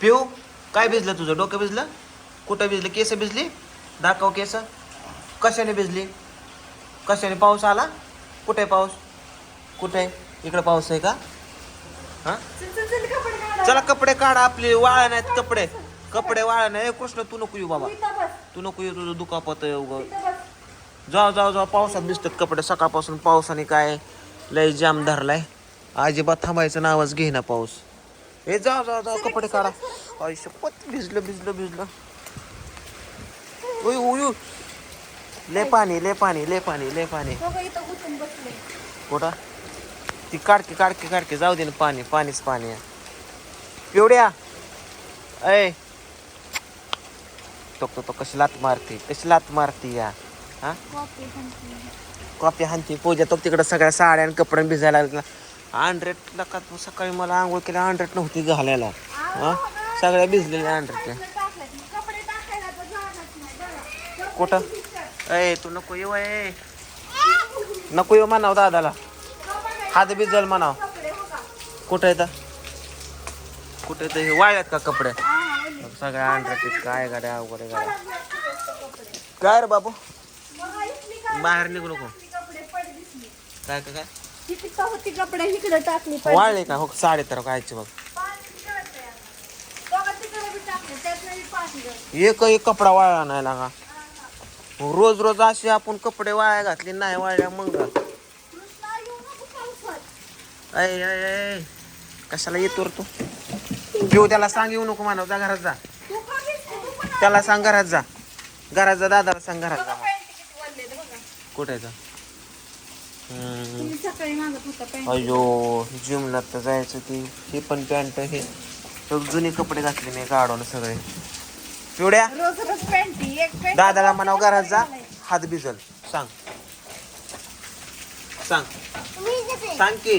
पिऊ. काय भिजलं तुझं? डोकं भिजलं? कुठं भिजलं? केस भिजली? दाखव केस. कशाने भिजली? कशाने? पाऊस आला? कुठे पाऊस? कुठे? इकडे पाऊस आहे का? हा? चला कपडे काढा आपले. वाळा नाहीत कपडे. कपडे वाळा नाही. कृष्ण तू नको येऊ बाबा. तू नको येऊ तुझं दुखापत आहे जाऊ जाऊ जाऊ. पावसात दिसतात कपडे. सकाळपासून पावसाने काय लय जाम धरलाय. अजिबात थांबायचं नावच घेईना पाऊस. हे जाऊ जाऊ जाऊ कपडे काढा. शपथ भिजलं भिजलं भिजलं. उय उय उय. लय पाणी लय पाणी लय पाणी लय पाणी. कुठं? ती काढके काढके काढके. जाऊ दे ना पाणी पाणीच पाणी पिवड्या ऐ. तो तो तो कशी लात मारते कशी लात मारते या? हा. कॉपी हानती पूजा तो तिकडं सगळ्या साड्या आणि कपडे भिजायला लागला. अंड्रेटला का तू सकाळी मला आंघोळ केल्या अंड्रेट नव्हती घालायला. हा? सगळ्या भिजलेल्या अंड्रेट टाकलं, कपडे टाकायला तर जागाच नाही बघा. कुठं? ए तू नको येऊ ए. नको येऊ म्हणाव दादाला. कपडे हात भिजल म्हणाव. हो? कुठं येतं कुठं येतं हे वाळ्यात का कपडे? हा, हा, सगळ्या अंड्रेट काय गाड्या आहे गाड्या. काय रे बाबू? बाहेर निघू नको. काय काय? होती कपडे इकडे टाकली वाळले का? हो साडे तर कायचे बघ. एक एक कपडा वाळला नाही लागा. रोज रोज असे आपण कपडे वाळ्या घातले नाही वाळल्या मग. ऐ ऐ ऐ कशाला येतो रे तू? पिऊ त्याला सांग येऊ नको मानव जा घरात जा. त्याला सांग घरात जा. घरात जा दादाला सांग घरात जा. कुठे जा? मागत होता पॅन्ट. अयो जिमला तर जायचं ती. ही पण पॅन्ट हे सग जुने कपडे घातले मी काढून सगळे. पिवड्या रोज रोज पॅन्ट एक पॅन्ट दादाला म्हणाव घरात जा. हात भिजल. सांग. सांग. सांग की.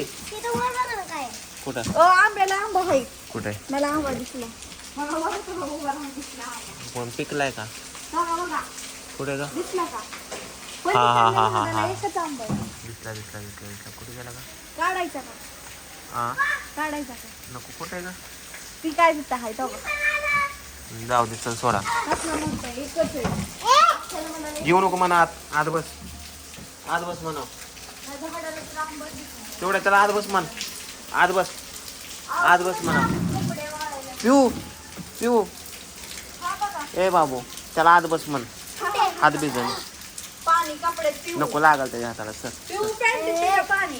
कुठं? ओ आंब्याला आंबा आहे. कुठे? मला आंबा दिसला. मला बघा तुला उभा राहून दिसला आंबा. कोण पिकलाय का? बघा बघा. कुठे का दिसला का? पण हा, हा, हा, दिसला हा, मला हा. एकच आंबा आहे. दिसला दिसला दिसला दिसला. कुठे गेला का काढायचा का हा काढायचा का नको कुठे का ती काय तिथं आहे तो बघा. जाऊ दे चल सोडा. कसला मोठा आहे, एकच आहे. चला मला नाही. येऊ नको म्हणा आत आत बस. आत बस म्हणा. तर आंबा. तेवढ्या त्याला आत बस म्हण. आत बस. आत बस म्हणा. कपडे वाळायला. पिऊ पिऊ. हा बघा. ए बाबू त्याला आत बस म्हण. हात भिजल पाणी कपडे पिऊ. नको लागल त्याच्या हाताला सर पिऊ पॅन्ट पाणी.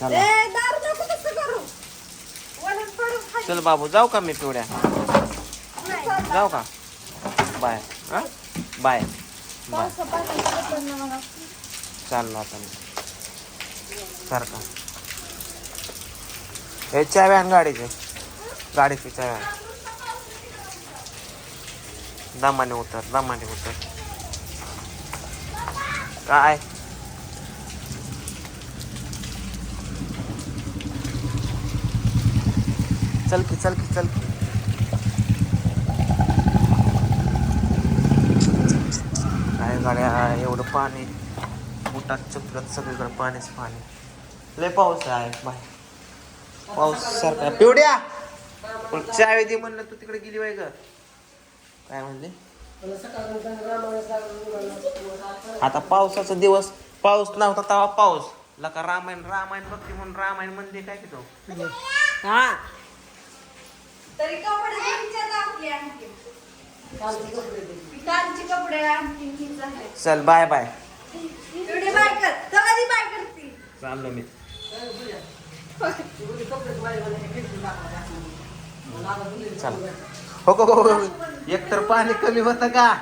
चला. ए दारू नको तसं करू. वरून पडून खाली. चल बाबू जाऊ का मी पिवड्या. जाऊ का? बाय. हा? बाय. बाय. पावसा पडलं. चाललो आता मी. सारखा हे चाव्या आण गाडीचे. गाडीची चाव्या. दमाने उतर दमाने उतर. काय? चल की चल की चल की. काय गाड्या एवढं पाणी. बुटात चपलत सगळीकडे पाणीच पाणी. लय पाऊस आहे बाय पाऊस सारखा. पिवड्या! पण चावी दे म्हणलं तू तिकडे गेली बाय ग. काय म्हणले? आता पावसाचा दिवस पाऊस नव्हता तेव्हा पाऊस. लका रामायण रामायण बघते म्हणून रामायण म्हणते काय की तो हा. तरी कपडे. चल बाय बाय. एवढी बाय कर तर कधी बाय करती? चाललो मी. चल. हो हो. हो, हो एक तर पाणी कमी होतं का?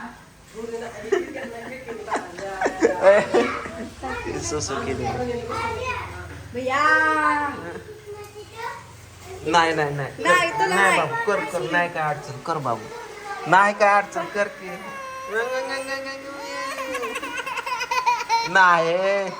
नाही नाही नाही. नाही, तुला नाही नाही. बाबू कर कर. नाही काय अडचण कर बाबू. नाही काय अडचण कर की. नाही